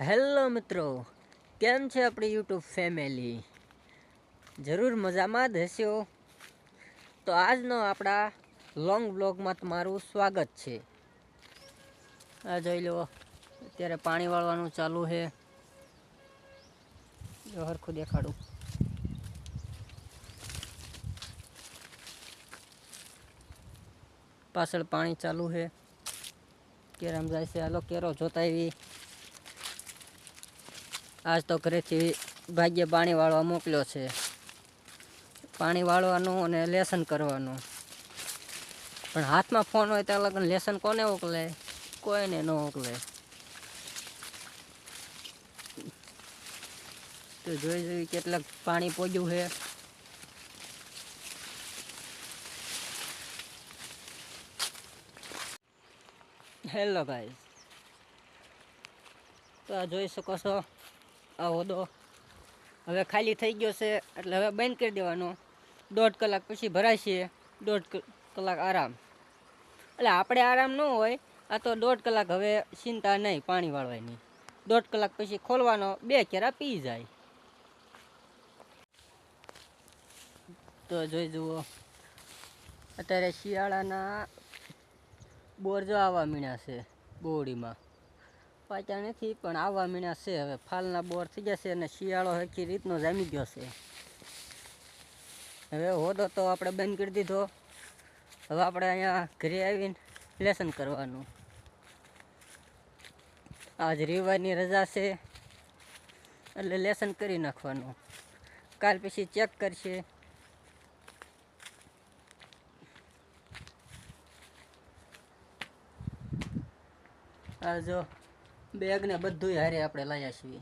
Hello મિત્રો, કેમ છે આપણી યુટ્યુબ ફેમિલી? જરૂર મજામાં જ હશો? તો આજનો આપણા લોંગ બ્લોગમાં તમારું સ્વાગત છે. આ જોઈ લો, અત્યારે પાણી વાળવાનું ચાલુ છે. સરખું દેખાડું. પાછળ પાણી ચાલુ છે. કેરામ જાય છે. હાલો, કેરો જોતા એવી આજ તો ઘરેથી ભાગ્ય પાણી વાળવા મોકલ્યો છે. પાણી વાળવાનું અને લેસન કરવાનું. પણ હાથમાં ફોન હોય ત્યાં લગ્ન લેસન કોને ઓકલે કોઈને ન ઓકલે તો જોઈ જોઈ કેટલાક પાણી પોગ્યું છે. હેલો ભાઈ. તો આ જોઈ શકો છો આ હોદો. હવે ખાલી થઈ ગયો છે, એટલે હવે બંધ કરી દેવાનો. દોઢ કલાક પછી ભરાશે, દોઢ કલાક આરામ. એટલે આપણે આરામ ન હોય, આ તો દોઢ કલાક હવે ચિંતા નહીં, પાણી વાળવાની. દોઢ કલાક પછી ખોલવાનો, બે કેરા પી જાય. તો જોઈ જુઓ, અત્યારે શિયાળાના બોર જો આવવા મીણ્યા છે બોરડીમાં પાછા નથી, પણ આવવા મીણ્યા છે. હવે ફાલના બોર થઈ જશે અને શિયાળો હરખી રીતનો જામી ગયો છે. હવે હોદો તો આપણે બંધ કરી દીધો. હવે આપણે અહીંયા ઘરે આવીને લેસન કરવાનું. આજ રવિવારની રજા છે, એટલે લેસન કરી નાખવાનું. કાલ પછી ચેક કરશે. જો બેગ ને બધું હારે આપણે લાયા છીએ.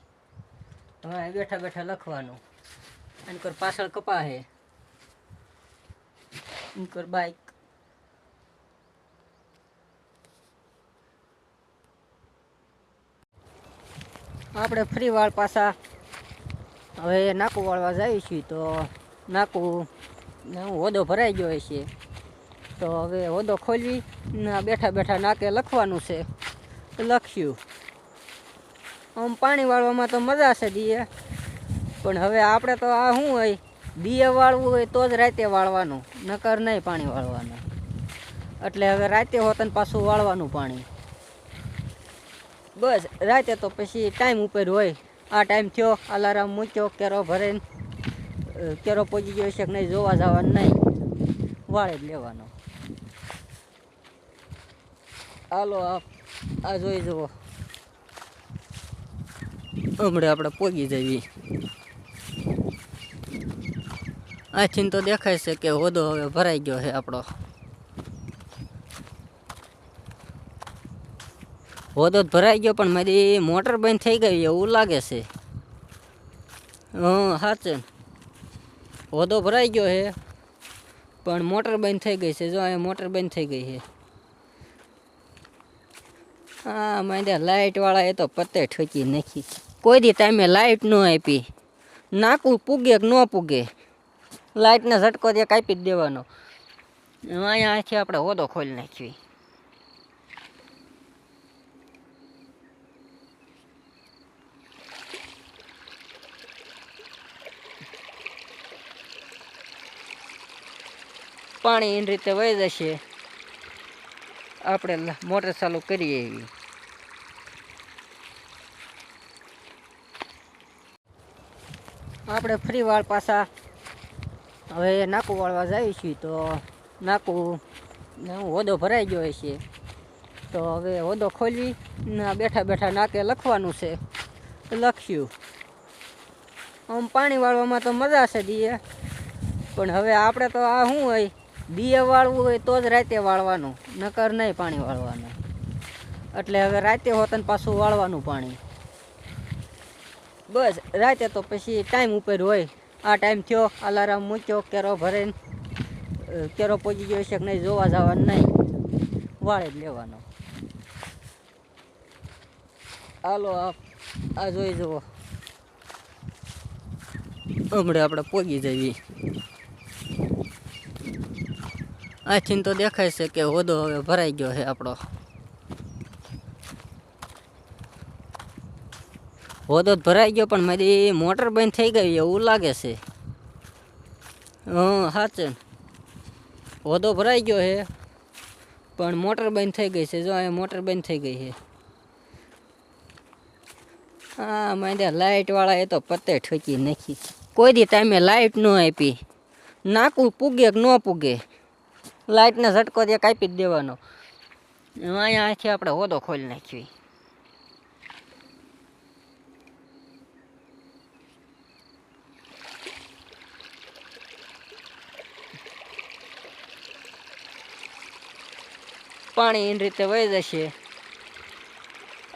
હવે બેઠા બેઠા લખવાનું. અને કર પાછળ કપા હે બાઈક. આપણે ફ્રી વાળ પાછા હવે નાકુ વાળવા જઈએ છીએ તો નાકુ હોદો ભરાઈ ગયો છે તો હવે હોદો ખોલવી બેઠા બેઠા નાકે લખવાનું છે. લખ્યું. આમ પાણી વાળવામાં તો મજા છે દીએ. પણ હવે આપણે તો આ શું હોય? દીએ વાળવું હોય તો જ રાતે વાળવાનું, નકર નહીં પાણી વાળવાનું. એટલે હવે રાતે હોતન પાછું વાળવાનું પાણી. બસ, રાતે તો પછી ટાઈમ ઉપર હોય. આ ટાઈમ થયો, અલાર્મ મૂક્યો, કેરો ભરીને કેરો પહોંચી ગયો છે કે નહીં જોવા જવાનું નહીં. વાળે જ લેવાનો. હાલો, આપ, આ જોઈ જુઓ. હમણાં આપણે પોગી જઈએ. આથી તો દેખાય છે કે હોદો હવે ભરાઈ ગયો છે આપણો. હોદો ભરાઈ ગયો, પણ મારી મોટર બંધ થઈ ગઈ, એવું લાગે છે. હં, સાચે. હોદો ભરાઈ ગયો છે, પણ મોટર બંધ થઈ ગઈ છે. જો, અહીંયા મોટર બંધ થઈ ગઈ છે. હા, માંડ્યા લાઇટવાળા એ તો પત્તે ઠોકી નાખી કોઈ દી ટાઈમે લાઇટ ન આપી. નાકું પૂગે કે ન પૂગે. લાઇટને ઝટકો દે કાપી જ દેવાનો. અહીંયા અહીંથી આપણે હોદો ખોલી નાખવી પાણી એની રીતે વહી જશે. આપણે મોટર ચાલુ કરીએ. એવી આપણે ફ્રી વાળ પાછા હવે નાકું વાળવા જઈએ છીએ તો નાકું હોદો ભરાઈ ગયો છે તો હવે હોદો ખોલવી, ને બેઠા બેઠા નાકે લખવાનું છે. લખ્યું. આમ પાણી વાળવામાં તો મજા છે દીએ. પણ હવે આપણે તો આ શું હોય? દીએ વાળવું હોય તો જ રાતે વાળવાનું, નકર નહીં પાણી વાળવાનું. એટલે હવે રાતે હોતન પાછું વાળવાનું પાણી. બસ રાતે તો પછી ટાઈમ ઉપર હોય. આ ટાઈમ થયો અલાર્મ મૂક્યો કેરો ભરીને અ, કેરો પહોંચી ગયો છે કે નહીં જોવા જવાનું નહીં. વાળે જ લેવાનો. હાલો આ જોઈ જુઓ. હમણાં આપણે પોગી જઈએ. આથી તો દેખાય છે કે હોદો હવે ભરાઈ ગયો છે આપણો. હોદો ભરાઈ ગયો, પણ મારી મોટર બંધ થઈ ગઈ, એવું લાગે છે. હં સાચે હોદો ભરાઈ ગયો છે પણ મોટર બંધ થઈ ગઈ છે. જો, અહીંયા મોટર બંધ થઈ ગઈ છે હા મારે લાઇટવાળા એ તો પતે ઠોકી નાખી કોઈ દી ટાઈમે લાઇટ ન આપી. નાકું પૂગે કે ન પૂગે. લાઇટને ઝટકો દે કાપી જ દેવાનો. અહીંયા આથી આપણે હોદો ખોલી નાખવી. પાણી એની રીતે વહી જશે.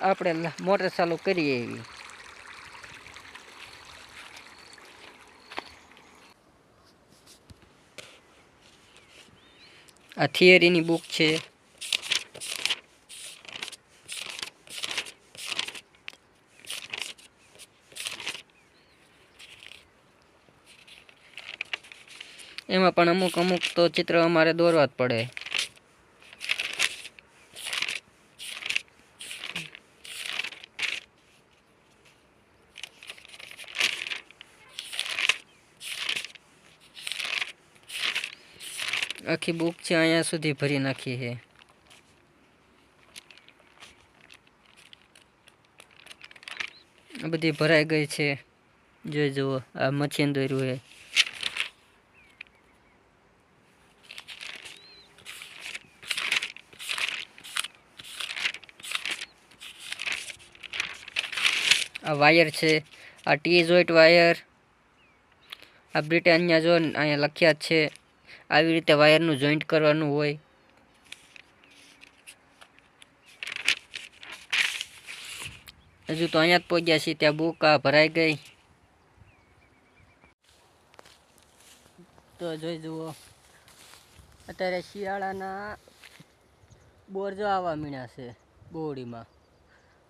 આપણે મોટર ચાલુ કરીએ એવી. આ થિયરીની બુક છે. એમાં પણ અમુક અમુક તો ચિત્ર અમારે દોરવા જ પડે. આખી બુક છે, અહીંયા સુધી ભરી નાખી છે. આ બધી ભરાઈ ગઈ છે. જોઈ જુઓ, આ મચીન દોર્યું છે. આ વાયર છે, આ ટી જોઈન્ટ વાયર. આ બ્રિટાનિયા જો, અહીંયા લખ્યા છે. આવી રીતે વાયરનું જોઈન્ટ કરવાનું હોય. હજુ તો અહીંયા જ પહોંચ્યા છીએ, ત્યાં બુક આ ભરાઈ ગઈ. તો જોઈ જુઓ, અત્યારે શિયાળાના બોર જો આવવા મીણ્યા છે, બોડીમાં.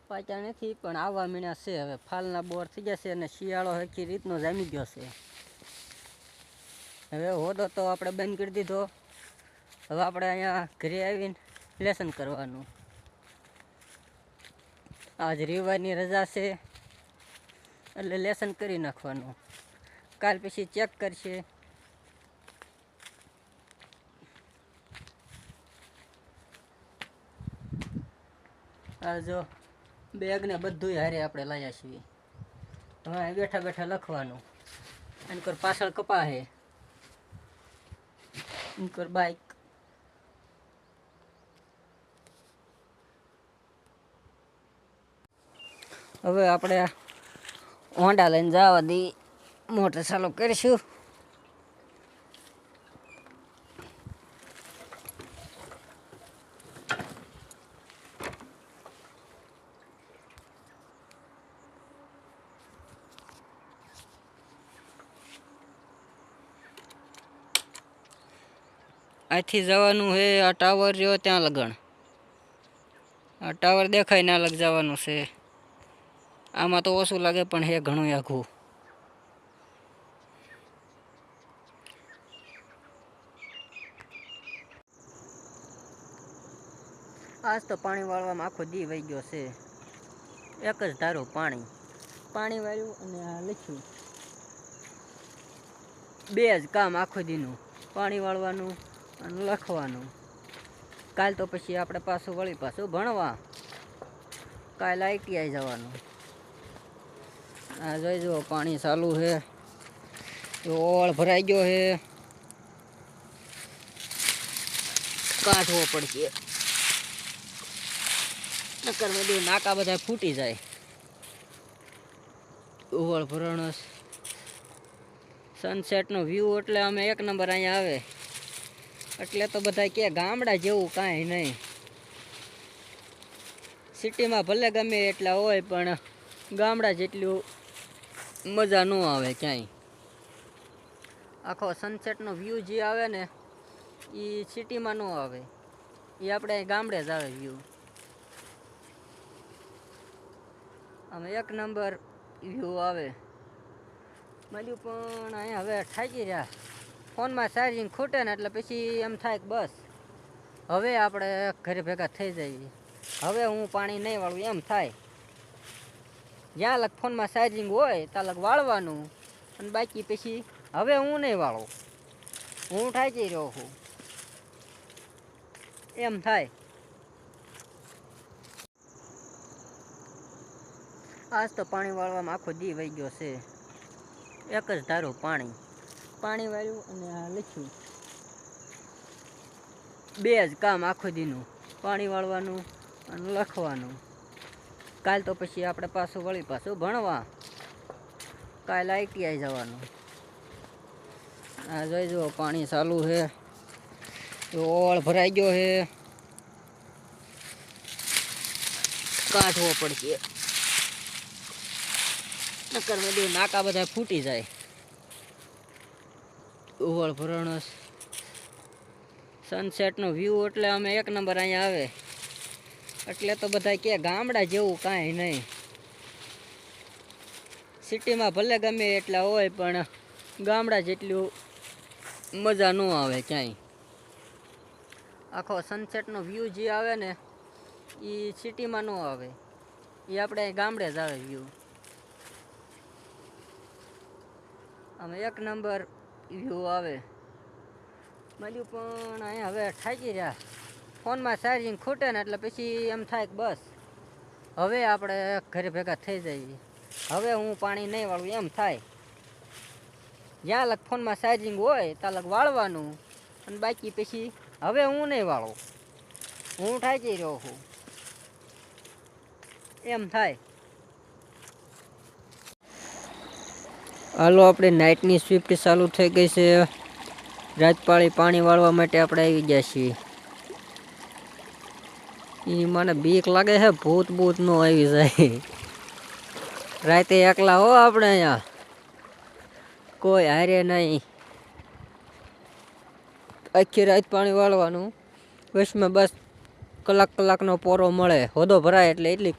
પાછા નથી, પણ આવવા મીણ્યા છે, હવે ફાલના બોર થઈ જશે અને શિયાળો હકી રીતનો જામી ગયો છે. હવે હોદો તો આપણે બંધ કરી દીધો. હવે આપણે અહીંયા ઘરે આવીને લેસન કરવાનું. આજ રવિવારની રજા છે, એટલે લેસન કરી નાખવાનું. કાલ પછી ચેક કરશે. આ જો બેગ ને બધું હારે આપણે લાવ્યા છીએ. હવે બેઠા બેઠા લખવાનું. અને પાછળ કપા હે કર બાઈક હવે આપણે હોન્ડા લઈને જવા દી. મોટર ચાલુ કરીશું. અહીંથી જવાનું છે આ ટાવર રહ્યો ત્યાં લગણ. આ ટાવર દેખાય ના લગ જવાનું છે. આમાં તો ઓછું લાગે પણ હે ઘણું આઘું. આજ તો પાણી વાળવામાં આખો દી વહી ગયો છે. એક જ ધારું પાણી. પાણી વાળ્યું અને આ લખ્યું. બે જ કામ આખો દીનું. પાણી વાળવાનું અને લખવાનું. કાલ તો પછી આપણે પાછું વળી પાછું ભણવા. કાલ આઈટીઆઈ જવાનું. આ જોઈ જુઓ, પાણી ચાલુ છે. ઓળ ભરાઈ ગયો છે. કાઢવો પડશે. નકર બધું નાકા બધા ફૂટી જાય. ઓવળ ભરણસ. સનસેટનો વ્યૂ એટલે અમે એક નંબર અહીંયા આવે. એટલે તો બધા કે ગામડા જેવું કાંઈ નહીં. સિટીમાં ભલે ગમે એટલા હોય, પણ ગામડા જેટલું મજા ન આવે ક્યાંય. આખો સનસેટનો વ્યૂ જે આવે ને, એ સિટીમાં ન આવે. એ આપણે ગામડે જ આવે વ્યૂ અમે એક નંબર વ્યૂ આવે. મળ્યું પણ અહીંયા હવે થાકી રહ્યા ફોનમાં ચાર્જિંગ ખૂટે ને એટલે પછી એમ થાય કે બસ. હવે આપણે ઘરે ભેગા થઈ જઈએ. હવે હું પાણી નહીં વાળું, એમ થાય. જ્યાં લગ ફોનમાં ચાર્જિંગ હોય, ત્યાં લગ વાળવાનું. અને બાકી પછી હવે હું નહીં વાળું. હું થાકી રહ્યો છું. એમ થાય. આજ તો પાણી વાળવામાં આખો દી વહી ગયો છે. એક જ ધારું પાણી. પાણી વાળ્યું અને આ લખ્યું. બે જ કામ આખો દીનું. પાણી વાળવાનું અને લખવાનું. કાલ તો પછી આપણે પાછું વળી પાછું ભણવા. કાલ આઈટીઆઈ જવાનું. આ જોઈ જુઓ, પાણી ચાલુ છે. ઓળ ભરાઈ ગયો છે. કાઢવો પડશે. નકર બધું નાકા બધા ફૂટી જાય. ઓવળ ભરણસ સનસેટનો વ્યૂ એટલે અમે એક નંબર અહીંયા આવે. એટલે તો બધા કે ગામડા જેવું કાંઈ નહીં. સિટીમાં ભલે ગમે એટલા હોય, પણ ગામડા જેટલું મજા ન આવે ક્યાંય. આખો સનસેટનો વ્યૂ જે આવે ને એ સિટીમાં ન આવે. એ આપણે ગામડે જ આવે વ્યૂ અમે એક નંબર વ્યૂ આવે. મળ્યું પણ અહીંયા હવે થાકી રહ્યા ફોનમાં ચાર્જિંગ ખૂટે ને એટલે પછી એમ થાય કે બસ. હવે આપણે ઘરે ભેગા થઈ જઈએ. હવે હું પાણી નહીં વાળું, એમ થાય. જ્યાં લગ ફોનમાં ચાર્જિંગ હોય, ત્યાં લગ વાળવાનું. અને બાકી પછી હવે હું નહીં વાળું. હું થાકી રહ્યો છું. એમ થાય. હાલો, આપણે નાઇટની સ્વિફ્ટ ચાલુ થઈ ગઈ છે. રાજપાળી પાણી વાળવા માટે આપણે આવી ગયા છીએ. એ મને બીક લાગે છે, ભૂત ભૂત નો આવી જાય. રાતે એકલા હો આપણે અહીંયા. કોઈ હારે નહીં. આખી રાત પાણી વાળવાનું. વચમાં બસ કલાક કલાકનો પોરો મળે. હોદો ભરાય એટલે એટલી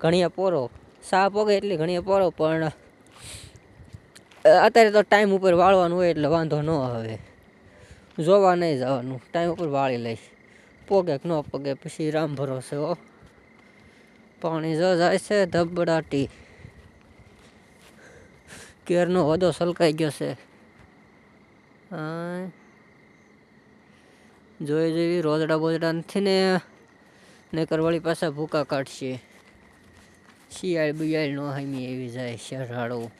ઘણીએ પોરો. સાફ પોગે એટલી ઘણીએ પોરો, પણ અત્યારે તો ટાઈમ ઉપર વાળવાનું હોય એટલે વાંધો ન આવે. જોવા નહીં જવાનું. ટાઈમ ઉપર વાળી લઈશ. પોગે ન પોગે, પછી રામ ભરોસે હો. પાણી જો જાય છે ધબડાટી. કેરનો હોદો સલકાઈ ગયો છે. જોઈ જેવી રોજડા બોજડા નથી ને. નકર વળી પાછા ભૂકા કાઢશે. શિયાળ બિયાળ નો હામી એવી જાય શરાળો